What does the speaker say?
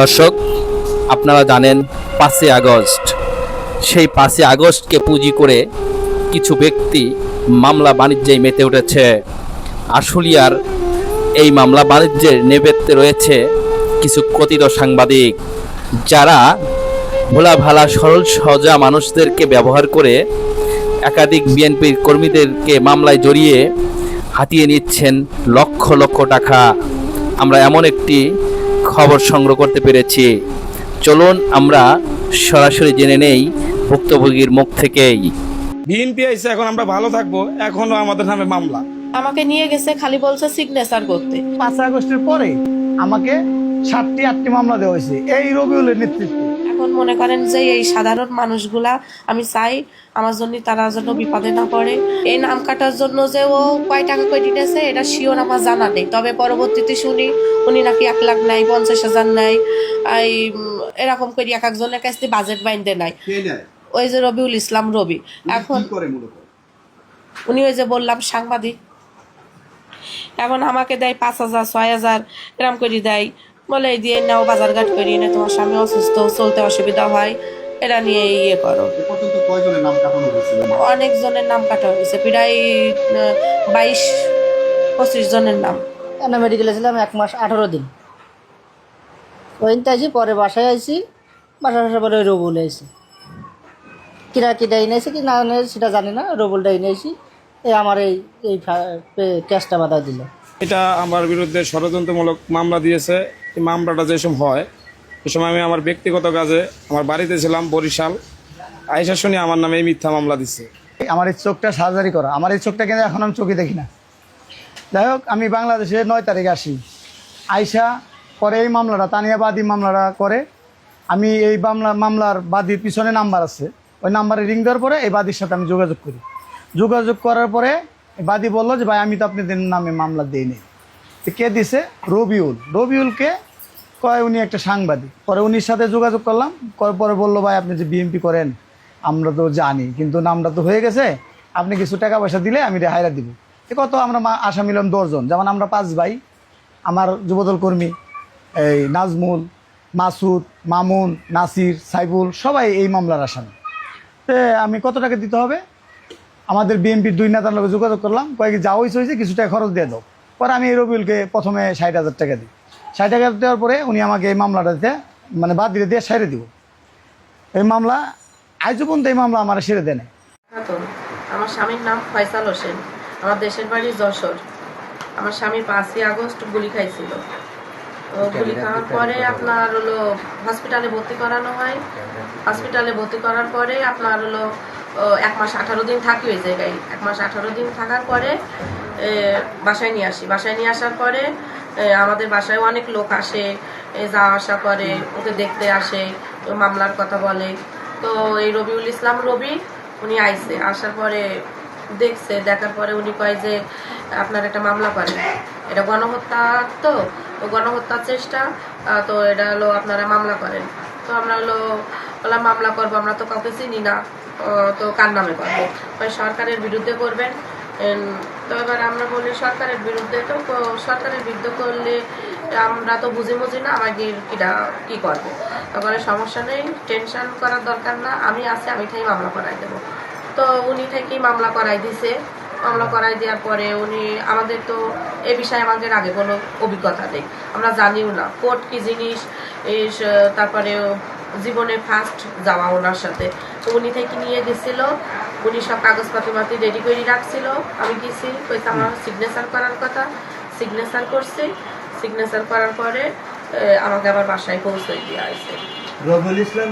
দর্শক, আপনারা জানেন পাঁচই আগস্ট। সেই পাঁচই আগস্টকে পুঁজি করে কিছু ব্যক্তি মামলা বাণিজ্যে মেতে উঠেছে। আশুলিয়ার এই মামলা বাণিজ্যের নেপথ্যে রয়েছে কিছু কথিত সাংবাদিক, যারা ভোলা ভালা সরল সহজা মানুষদেরকে ব্যবহার করে একাধিক বিএনপির কর্মীদেরকে মামলায় জড়িয়ে হাতিয়ে নিচ্ছেন লক্ষ লক্ষ টাকা। আমরা এমন একটি খবর সংগ্রহ করতে পেরেছি। চলুন আমরা সরাসরি জেনে নেই ভুক্তভোগীর মুখ থেকেই। বিএনপি আইসে এখন আমরা ভালো থাকব। এখনও আমাদের নামে মামলা। আমাকে নিয়ে গেছে খালি বলছে সিগনেচার করতে। পাঁচ আগস্টের পরে আমাকে সাতটি আটটি মামলা দেওয়া হয়েছে। এই রবিউলের নেতৃত্বে। এখন মনে করেন যে এই সাধারণ মানুষগুলা আমি চাই আমার জন্য তারা যেন বিপদে না পড়ে। এই নাম কাটার জন্য যে ও কয় টাকা কয় দিতেছে এটা শিওর আমার জানা নেই। তবে পরবর্তীতে শুনি উনি নাকি এক লাখ নাই পঞ্চাশ হাজার নাই এই এরকম করে এক একজনের কাছ থেকে বাজেট বাইন্দে নাই ওই যে রবিউল ইসলাম রবি। এখন উনি ওই যে বললাম সাংবাদিক। এখন আমাকে দেয় পাঁচ হাজার ছয় হাজার এরকম করে দেয়। বলে এই দিয়ে নাও বাজারঘাট করিয়ে নে তোমার স্বামী অসুস্থ চলতে অসুবিধা হয় এটা নিয়ে ইয়ে করো। অনেক জনের নাম কাটা হয়েছে প্রায় বাইশ পঁচিশ জনের নাম। এনা মেডিকেলে ছিলাম এক মাস আঠারো দিন। ওইনতে আইসি পরে বাসায় আইছি বাসায় আসার পরে ওই রবুল আইসি কিনা কিটা এনেছি কি না এনেছে সেটা জানি না রবুলটা এনেছি এই আমার এই এই ক্যাশটা বাধা দিল। এটা আমার বিরুদ্ধে ষড়যন্ত্রমূলক মামলা দিয়েছে মামলাটা যেসব হয়, সে সময় আমি আমার ব্যক্তিগত কাজে আমার বাড়িতে ছিলাম, বরিশাল। আইসা শুনি আমার নামে এই মিথ্যা মামলা দিচ্ছে আমার এই চোখটা সার্জারি করা। আমার এই চোখটা কিন্তু এখন আমি চোখে দেখি না। যাই হোক, আমি বাংলাদেশে নয় তারিখে আসি। আইসা পরে এই মামলাটা, তানিয়া বাদী মামলাটা করে। আমি এই মামলা মামলার বাদীর পিছনে নাম্বার আছে। ওই নাম্বারে রিং দেওয়ার পরে এই বাদীর সাথে আমি যোগাযোগ করি। যোগাযোগ করার পরে বাদী বলল যে, ভাই, আমি তো আপনাদের নামে মামলা দিইনি। কে দিছে? রবিউল। রবিউলকে কয় উনি একটা সাংবাদিক। পরে উনির সাথে যোগাযোগ করলাম পরে বলল, ভাই, আপনি যে বিএমপি করেন, আমরা তো জানি, কিন্তু নামটা তো হয়ে গেছে, আপনি কিছু টাকা পয়সা দিলে আমি রেহাইরা দিব। এ কত আমরা মা- আসামি হলাম দশজন যেমন আমরা পাঁচ ভাই, আমার যুবদল কর্মী, এই নাজমুল, মাসুদ, মামুন, নাসির সাইবুল সবাই এই মামলার আসামি। তে আমি কত টাকা দিতে হবে? আমাদের বিএনপির দুই নেতার লোক যোগাযোগ করলাম কয়েক যা হয়েছে হয়েছে কিছু টাকা খরচ দিয়ে দাও। পরে আমি রবিউলকে প্রথমে ষাট হাজার টাকা দিই। ষাট টাকা দেওয়ার পরে উনি আমাকে এই মামলাটা দিতে মানে বাদ দিয়ে দিয়ে সাইডে দিব। এই মামলা আজও পর্যন্ত এই মামলা আমার সেরে দেয় নাই। আমার স্বামীর নাম ফয়সাল হোসেন। আমার দেশের বাড়ি যশোর। আমার স্বামী পাঁচই আগস্ট গুলি খাইছিল। তো গুলি খাওয়ার পরে আপনার হলো হসপিটালে ভর্তি করানো হয়। হসপিটালে ভর্তি করার পরে আপনার হলো এক মাস আঠারো দিন থাকি ওই জায়গায়। এক মাস আঠারো দিন থাকার পরে বাসায় নিয়ে আসি। বাসায় নিয়ে আসার পরে আমাদের বাসায় অনেক লোক আসে যাওয়া আসা করে, ওকে দেখতে আসে মামলার কথা বলে। তো এই রবিউল ইসলাম রবি, উনি আইসে আসার পরে দেখছে, দেখার পরে উনি কয় যে, আপনার একটা মামলা করেন। এটা গণহত্যা তো গণহত্যার চেষ্টা তো এটা হলো আপনারা মামলা করেন। তো আমরা হলো বললাম মামলা করব, আমরা তো কাউকে চিনি না তো কার নামে করব? সরকারের বিরুদ্ধে করবেন তো এবার আমরা বলি সরকারের বিরুদ্ধে, তো সরকারের বিরুদ্ধে করলে আমরা তো বুঝি বুঝি না আমাকে কিটা কি করব? তারপরে সমস্যা নেই, টেনশন করার দরকার না, আমি আছি, আমি ঠাই মামলা করাই দেবো। তো উনি থেকেই মামলা করাই দিছে, মামলা করাই দেওয়ার পরে উনি আমাদের তো এ বিষয়ে আমাদের আগে কোনো অভিজ্ঞতা নেই, আমরা জানিও না, কোর্ট কি জিনিস তারপরে জীবনে ফার্স্ট যাওয়া ওনার সাথে। তো উনি থেকে নিয়ে গেছিল। উনি সব কাগজপাতি মাতি রেডি করে রাখছিল। আমি গেছি কইতে আমার সিগনেচার করার কথা। সিগনেচার করছি। সিগনেচার করার পরে আমাকে আমার বাসায় পৌঁছে দিয়ে রবিউল ইসলাম